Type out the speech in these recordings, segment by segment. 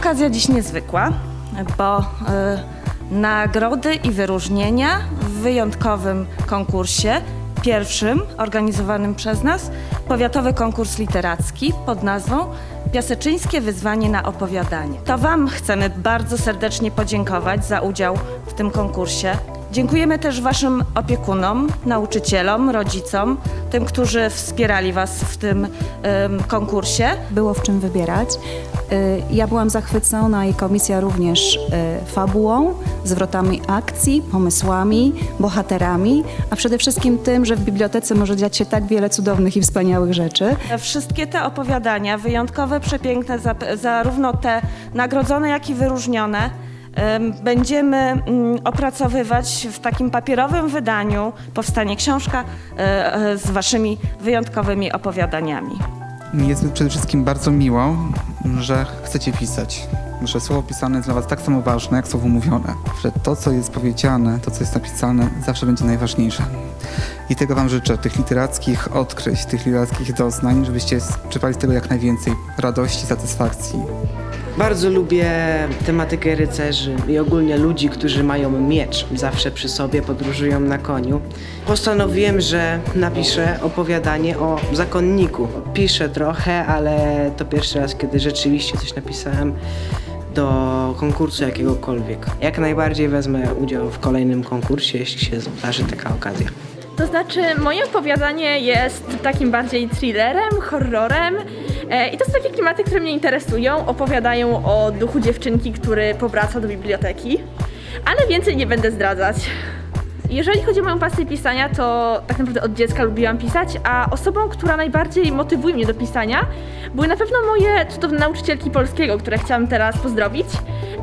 Okazja dziś niezwykła, bo y, nagrody i wyróżnienia w wyjątkowym konkursie, pierwszym organizowanym przez nas, powiatowy konkurs literacki pod nazwą Piaseczyńskie wyzwanie na opowiadanie. To Wam chcemy bardzo serdecznie podziękować za udział w tym konkursie. Dziękujemy też Waszym opiekunom, nauczycielom, rodzicom, tym, którzy wspierali Was w tym ym, konkursie. było w czym wybierać. Y, Ja byłam zachwycona i komisja również y, fabułą, zwrotami akcji, pomysłami, bohaterami, a przede wszystkim tym, że w bibliotece może dziać się tak wiele cudownych i wspaniałych rzeczy. Wszystkie te opowiadania, wyjątkowe, przepiękne, za- zarówno te nagrodzone, jak i wyróżnione, em, będziemy mm, opracowywać w takim papierowym wydaniu. Powstanie książka e, z waszymi wyjątkowymi opowiadaniami. Mi jest przede wszystkim bardzo miło, że chcecie pisać. Że słowo pisane jest dla was tak samo ważne, jak słowo mówione. Że to, co jest powiedziane, to, co jest napisane, zawsze będzie najważniejsze. I tego wam życzę, tych literackich odkryć, tych literackich doznań, żebyście czerpali z tego jak najwięcej radości, satysfakcji. Bardzo lubię tematykę rycerzy i ogólnie ludzi, którzy mają miecz zawsze przy sobie, podróżują na koniu. Postanowiłem, że napiszę opowiadanie o zakonniku. Piszę trochę, ale to pierwszy raz, kiedy rzeczywiście coś napisałem do konkursu jakiegokolwiek. Jak najbardziej wezmę udział w kolejnym konkursie, jeśli się zdarzy taka okazja. To znaczy, moje opowiadanie jest takim bardziej thrillerem, horrorem. E, I to są takie klimaty, które mnie interesują. Opowiadają o duchu dziewczynki, który powraca do biblioteki. Ale więcej nie będę zdradzać. Jeżeli chodzi o moją pasję pisania, to tak naprawdę od dziecka lubiłam pisać, a osobą, która najbardziej motywuje mnie do pisania, były na pewno moje cudowne nauczycielki polskiego, które chciałam teraz pozdrowić.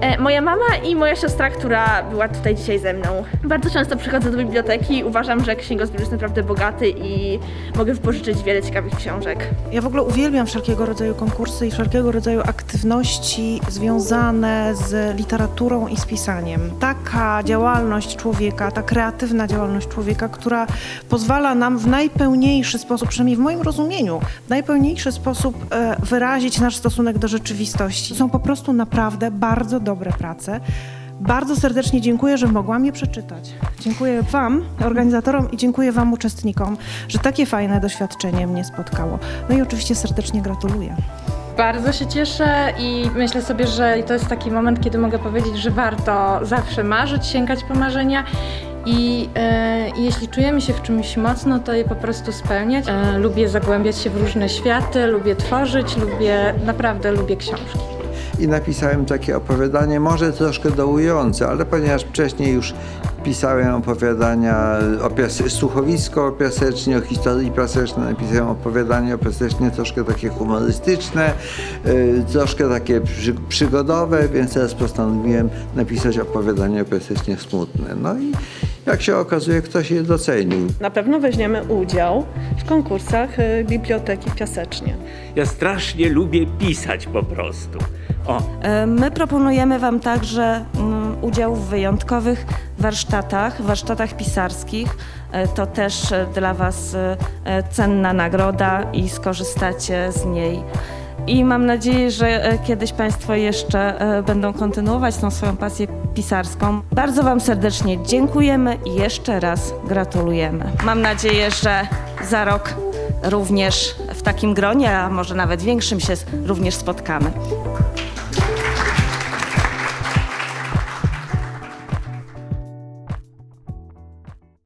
E, moja mama i moja siostra, która była tutaj dzisiaj ze mną. Bardzo często przychodzę do biblioteki, uważam, że księgozbiór jest naprawdę bogaty i mogę wypożyczyć wiele ciekawych książek. Ja w ogóle uwielbiam wszelkiego rodzaju konkursy i wszelkiego rodzaju aktywności związane z literaturą i z pisaniem. Taka działalność człowieka, ta kreatywna działalność człowieka, która pozwala nam w najpełniejszy sposób, przynajmniej w moim rozumieniu, w najpełniejszy sposób e, wyrazić nasz stosunek do rzeczywistości. Są po prostu naprawdę bardzo dobre prace. Bardzo serdecznie dziękuję, że mogłam je przeczytać. Dziękuję Wam, organizatorom i dziękuję Wam, uczestnikom, że takie fajne doświadczenie mnie spotkało. No i oczywiście serdecznie gratuluję. Bardzo się cieszę i myślę sobie, że to jest taki moment, kiedy mogę powiedzieć, że warto zawsze marzyć, sięgać po marzenia i e, jeśli czujemy się w czymś mocno, to je po prostu spełniać. E, lubię zagłębiać się w różne światy, lubię tworzyć, lubię, naprawdę lubię książki. i napisałem takie opowiadanie, może troszkę dołujące, ale ponieważ wcześniej już pisałem opowiadania o pias- słuchowisko o piasecznie, o historii piasecznej, napisałem opowiadanie o piasecznie troszkę takie humorystyczne, y, troszkę takie przy, przygodowe, więc teraz postanowiłem napisać opowiadanie o piasecznie smutne. No i jak się okazuje, ktoś je docenił. Na pewno weźmiemy udział w konkursach y, Biblioteki Piasecznie. Ja strasznie lubię pisać po prostu. O, E, My proponujemy Wam także mm, udział w wyjątkowych warsztatach, warsztatach pisarskich. E, To też e, dla Was e, e, cenna nagroda i skorzystacie z niej. I mam nadzieję, że e, kiedyś Państwo jeszcze e, będą kontynuować tą swoją pasję pisarską. Bardzo Wam serdecznie dziękujemy i jeszcze raz gratulujemy. Mam nadzieję, że za rok również w takim gronie, a może nawet większym się również spotkamy.